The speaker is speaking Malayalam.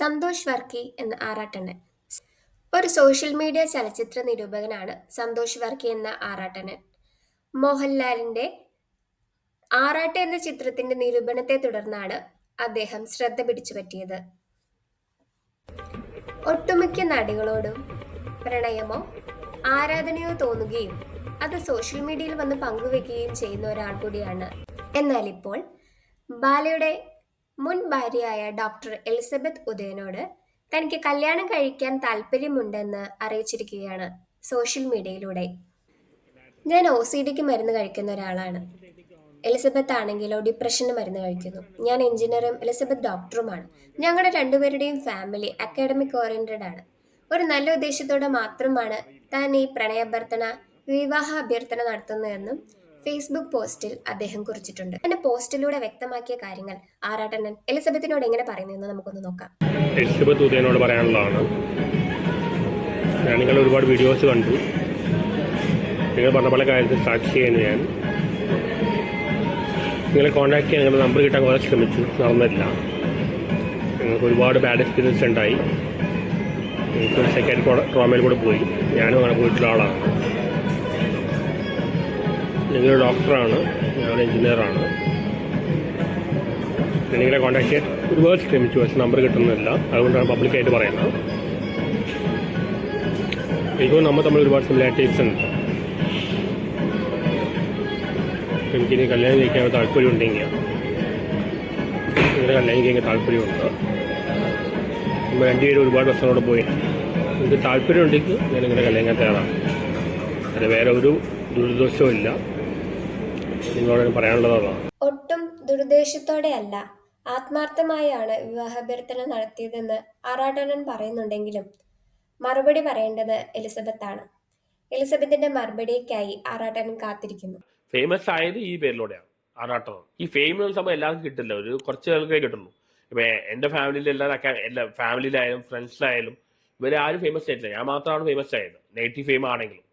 സന്തോഷ് വർക്കി എന്ന ആറാട്ടണ്ണൻ. ഒരു സോഷ്യൽ മീഡിയ ചലച്ചിത്ര നിരൂപകനാണ് സന്തോഷ് വർക്കി എന്ന ആറാട്ടണ്ണൻ. മോഹൻലാലിന്റെ ആറാട്ട് എന്ന ചിത്രത്തിന്റെ നിരൂപണത്തെ തുടർന്നാണ് അദ്ദേഹം ശ്രദ്ധ പിടിച്ചു പറ്റിയത്. ഒട്ടുമിക്ക നടികളോടും പ്രണയമോ ആരാധനയോ തോന്നുകയും അത് സോഷ്യൽ മീഡിയയിൽ വന്ന് പങ്കുവെക്കുകയും ചെയ്യുന്ന ഒരാൾ കൂടിയാണ്. എന്നാൽ ഇപ്പോൾ ബാലയുടെ മുൻ ഭാര്യയായ ഡോക്ടർ എലിസബത്ത് ഉദയനോട് തനിക്ക് കല്യാണം കഴിക്കാൻ താല്പര്യമുണ്ടെന്ന് അറിയിച്ചിരിക്കുകയാണ് സോഷ്യൽ മീഡിയയിലൂടെ ഞാൻ ഒ സി ഡിക്ക് മരുന്ന് കഴിക്കുന്ന ഒരാളാണ്. എലിസബത്ത് ആണെങ്കിലോ ഡിപ്രഷന് മരുന്ന് കഴിക്കുന്നു. ഞാൻ എഞ്ചിനീയറും എലിസബത്ത് ഡോക്ടറുമാണ് ഞങ്ങളുടെ രണ്ടുപേരുടെയും ഫാമിലി അക്കാഡമിക് ഓറിയന്റഡ് ആണ്. ഒരു നല്ല ഉദ്ദേശത്തോടെ മാത്രമാണ് താൻ ഈ പ്രണയാഭ്യർത്ഥന വിവാഹ അഭ്യർത്ഥന നടത്തുന്നതെന്നും ഫേസ്ബുക്ക് പോസ്റ്റിൽ അദ്ദേഹം കുറിച്ചിട്ടുണ്ട്. തന്റെ പോസ്റ്റിലൂടെ വ്യക്തമാക്കിയ കാര്യങ്ങൾ ആറാട്ടണ്ണൻ എലിസബത്തിനോട് എങ്ങനെ പറയുന്നതെന്ന് നമുക്കൊന്ന് നോക്കാം. എലിസബത്ത് ഉദയനോട് പറയാനുള്ളതാണ് ഞാൻ നിങ്ങളുടെ ഒരുപാട് വീഡിയോസ് കണ്ടു. നിങ്ങൾ പറഞ്ഞ പല കാര്യത്തിൽ സാക്ഷി ചെയ്യുന്നു ഞാൻ. നിങ്ങളെ കോൺടാക്ട് ചെയ്യാൻ നിങ്ങളുടെ നമ്പർ കിട്ടാൻ കുറേ ശ്രമിച്ചു നടന്നില്ല. നിങ്ങൾക്ക് ഒരുപാട് ബാഡ് എക്സ്പീരിയൻസ് ഉണ്ടായി. നിങ്ങൾക്ക് സെക്കൻഡ് ട്രോമയിൽ കൂടെ പോയി. ഞാനും അങ്ങനെ പോയിട്ടുള്ള ആളാണ്. നിങ്ങളൊരു ഡോക്ടറാണ് ഞാൻ എഞ്ചിനീയറാണ്. നിങ്ങളെ കോൺടാക്ട് ചെയ്യാൻ ഒരുപാട് ശ്രമിച്ചു പക്ഷെ നമ്പർ കിട്ടുന്നില്ല. അതുകൊണ്ടാണ് പബ്ലിക്കായിട്ട് പറയുന്നത്. എനിക്കും നമ്മൾ തമ്മിൽ ഒരുപാട് സിമിലാരിറ്റീസ് ഉണ്ട്. എനിക്കിനി കല്യാണം കഴിക്കാൻ താല്പര്യം ഉണ്ടെങ്കിൽ നിങ്ങളുടെ കല്യാണം കഴിക്കാൻ താല്പര്യമുണ്ട്. നമ്മൾ രണ്ടുപേരും ഒരുപാട് വർഷങ്ങളോട് പോയി. എനിക്ക് താല്പര്യം ഉണ്ടെങ്കിൽ ഞാൻ നിങ്ങളുടെ കല്യാണം തയ്യാറാണ്. അത് വേറെ ഒരു ദുരിദോഷവും ഇല്ല നിങ്ങളോട് പറയാനുള്ളതാണ്? ഒട്ടും ദുരുദ്ദേശത്തോടെയല്ല. ആത്മാർത്ഥമായാണ് വിവാഹാഭ്യർത്ഥന നടത്തിയതെന്ന് ആറാട്ടനൻ പറയുന്നുണ്ടെങ്കിലും മറുപടി പറയേണ്ടത് എലിസബത്ത് ആണ് എലിസബത്തിന്റെ മറുപടിക്കായി ആറാട്ടനൻ കാത്തിരിക്കുന്നു. ഫേമസ് ആയത് ഈ പേരിലൂടെയാണ് ആറാട്ടനൻ ഈ ഫെയിം എന്ന് സംഭവം എല്ലാവർക്കും കിട്ടില്ല. ഒരു കുറച്ച് ആൾക്കേ കിട്ടുള്ളൂ. ഇപ്പൊ എന്റെ ഫാമിലിയിൽ എല്ലാവരും എല്ലാ ഫാമിലിയിലായാലും ഫ്രണ്ട്സിലായാലും ഇവരെ ആരും ഫേമസ് ആയിട്ടില്ല. ഞാൻ മാത്രമാണ് ഫേമസ് ആയത്. നെഗറ്റീവ് ഫെയിം ആണെങ്കിലും.